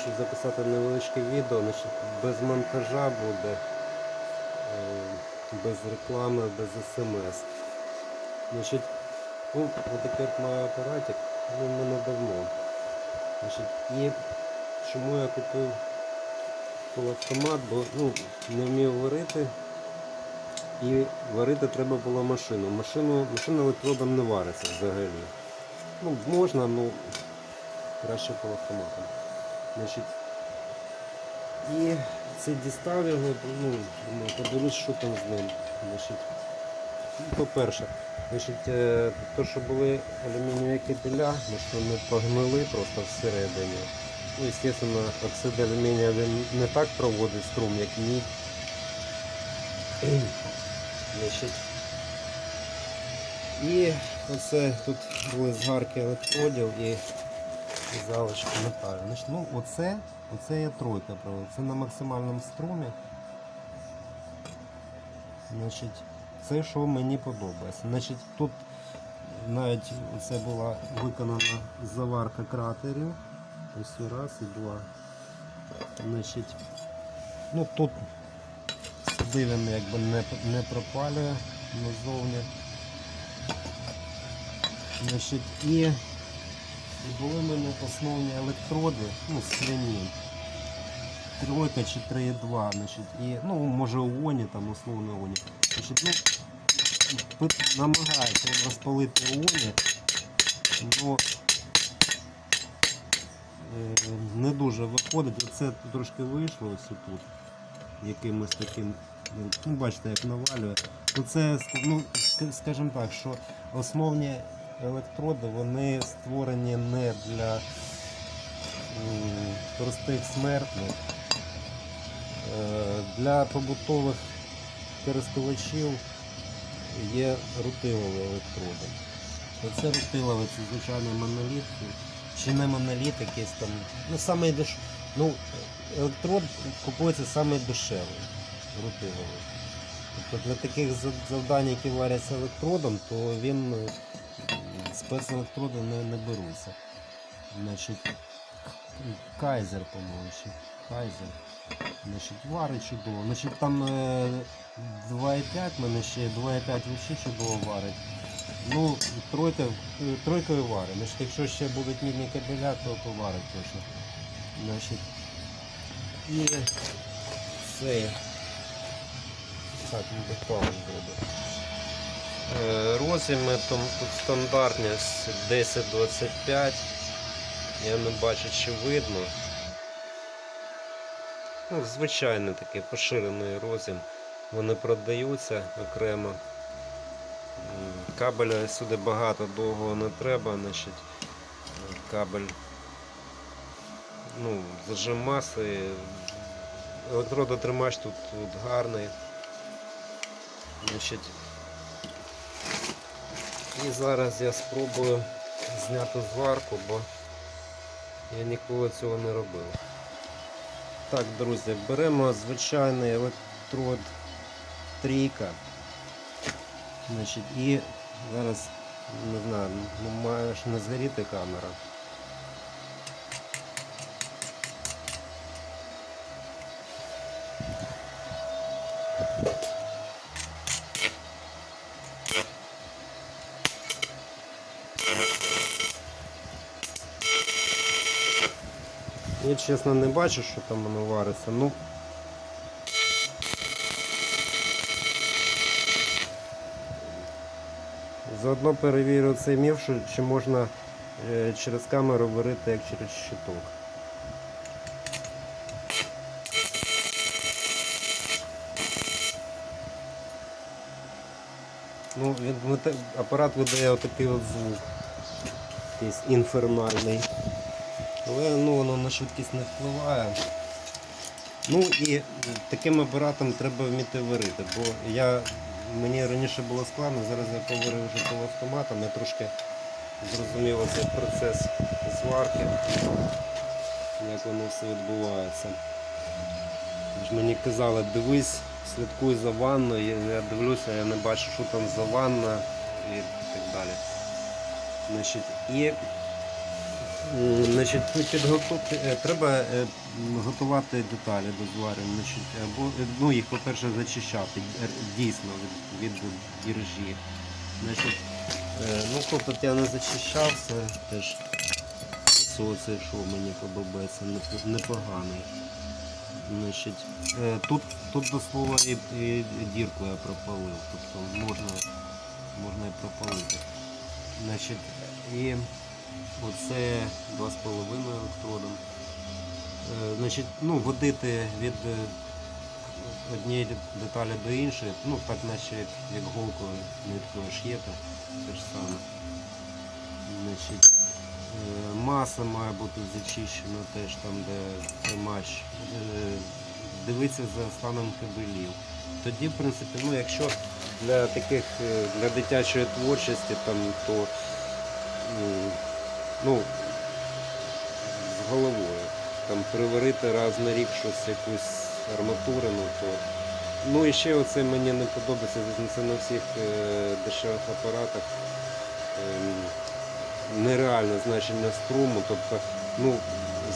вирішив записати невеличке відео, значить, без монтажа буде, е, без реклами, без смс. Значить, ну, отакий от має апаратик, він в мене давно. Значить, і чому я купив полуавтомат, бо ну, не вмів варити. І варити треба було машину. Машину, машина електродом не вариться взагалі. Ну, можна, ну краще полуавтоматом. Значить, і це дістав його, ну, думаю, подивлюсь, що там з ним. Значить, ну, по-перше, значить, е, то, що були алюмінієві кабеля, вони погнили просто всередині. Ну, звісно, оксид алюмінія він не так проводить струм, як мідь. Значить, і оце тут були згарки електродів і залишки металю. Значить, ну, оце, оце є тройка провод. Це на максимальному струмі. Значить, це що мені подобається. Значить, тут навіть це була виконана заварка кратерів. Ось раз і два. Значить, ну тут він якби не, не пропалює назовні. Значить, і і були в мене основні електроди, ну, скляні. Тройка чи 3,2, значить, і, ну, може уоні, там условно уоні. Значить, ну, намагається розпалити уоні, але не дуже виходить. Оце трошки вийшло ось тут. Якимось таким, ну, бачите, як навалює. Ну, це, ну, скажімо так, що основні електроди вони створені не для простих смертних, Е, для побутових користувачів є рутилові електроди. Оце рутиловий, це звичайний моноліт, чи не моноліт, якийсь там. Ну, самий деш... ну, електрод купується дешевий, рутиловий. Тобто для таких завдань, які варяться електродом, то він е, спецелектроди не, не беруться. Значить, Кайзер, по-моєму. Кайзер. Значить, варить чудово. Значить, там е, 2,5 мене ще 2,5 взагалі чудово варить. Ну, тройка, е, тройкою варить. Значить, якщо ще будуть мідні кабеля, то поварить точно. Значить, і це. Так, ну бетон буде. Е, Розіми тут стандартні з 10-25. Я не бачу, чи видно. Ну, звичайний такий поширений розім. Вони продаються окремо. Кабеля сюди багато довго не треба, значить кабель ну, зажим. Електродотримач тут, тут гарний. Значить, і зараз я спробую зняти зварку, бо я ніколи цього не робив. Так, друзі, беремо звичайний електрод трійка. Значить, і зараз, не знаю, ну, має ж не згоріти камера. Я чесно не бачу, що там воно вариться. Ну. Заодно перевірю цей міф, що чи можна е, через камеру варити як через щиток. Ну, він, апарат видає отакий от звук. Якийсь інфернальний. Але ну, воно на швидкість не впливає. Ну і таким апаратом треба вміти варити, бо я, мені раніше було складно, зараз я поварив вже полуавтоматом, я трошки зрозумів цей процес зварки, як воно все відбувається. Тож Мені казали, дивись, слідкуй за ванною, я дивлюся, я не бачу, що там за ванна і так далі. Значить, і М, Значить, при е, треба е, готувати деталі до зварення. Значить, або, е, ну, їх, по-перше, зачищати е, дійсно від, від іржі. Значить, е, ну, тут я не зачищав, це теж оце, що мені подобається, непоганий. Значить, е, тут, тут до слова і, і дірку я пропалив, тобто можна, можна і пропалити. Значить, і Оце 2,5 електродом. Е, Значить, ну, водити від е, однієї деталі до іншої, ну так наче як, голкою ниткою ш'єте, те ж саме. Значить, е, маса має бути зачищена теж там, де тримач. Дивитися за станом кабелів. Тоді, в принципі, ну, якщо для таких е, для дитячої творчості, там, то ну, з головою. Там приварити раз на рік щось, якусь арматурину, то. Ну і ще оце мені не подобається, це на всіх е, дешевих апаратах ем, нереальне значення струму. Тобто, ну,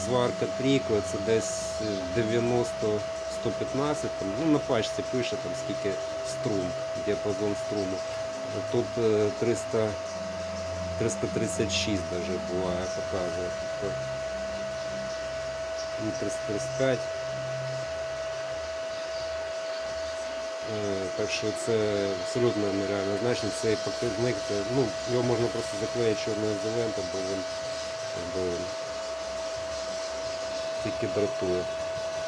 зварка трійкою це десь е, 90 115, там, ну на пачці пише там скільки струм, діапазон струму. Тут е, 300 336 даже буває, показує. Тобто, ну, 335. Е, Так що це абсолютно нереально значення. Цей показник, ну, його можна просто заклеїти чорною ізолентою, бо він тільки дратує.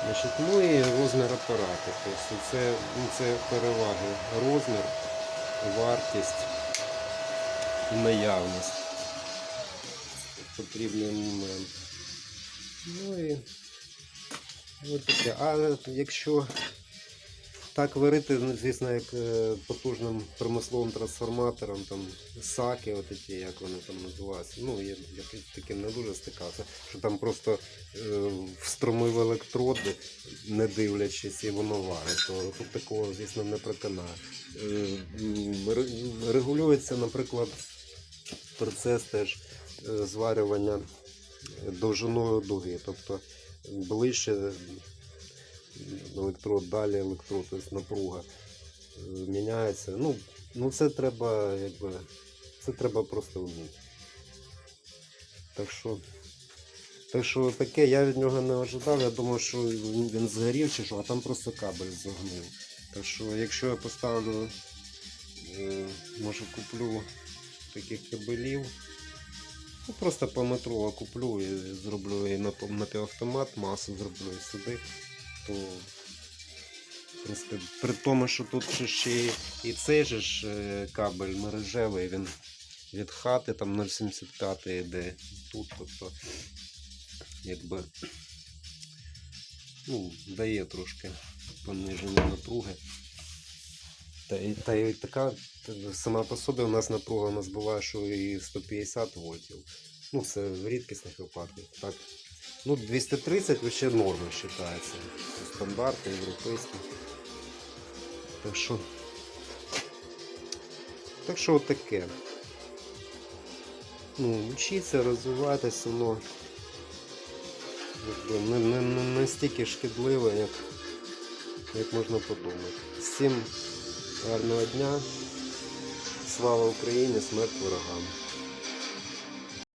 Значить, ну і розмір апарату. Тобто це, ну, це переваги. Розмір, вартість і наявність. Потрібний момент. Ну і ось таке. А якщо так варити, ну, звісно, як е, потужним промисловим трансформатором, там саки, от ті, як вони там називаються. Ну, я, я таким не дуже стикався, що там просто е, встромив електроди, не дивлячись, і воно варить. То тут такого, звісно, не проканає. Е, Регулюється, наприклад, процес теж е, зварювання довжиною дуги. Тобто ближче електрод, далі електрод, тобто напруга е, міняється. Ну, ну це треба, якби, це треба просто вміти. Так що, так що таке, я від нього не ожидав, я думав, що він, згорів чи що, а там просто кабель загнив. Так що, якщо я поставлю, е, може куплю таких кабелів, ну просто пометрово куплю і зроблю і напів- напівавтомат, масу зроблю і сюди, то в принципі, при тому, що тут ще, і цей же ж е, кабель мережевий, він від хати там 0,75 йде тут, тобто якби ну, дає трошки пониження напруги. Та, і- та і така сама по собі у нас напруга у нас буває, що і 150 вольтів. Ну, це в рідкісних випадках. Так. Ну, 230 вообще норма вважається. Стандарти європейські. Так що. Так що таке. Ну, вчіться, розвиватися, воно не, не, не настільки шкідливе, як, як можна подумати. Всім гарного дня. Слава Україні, смерть ворогам.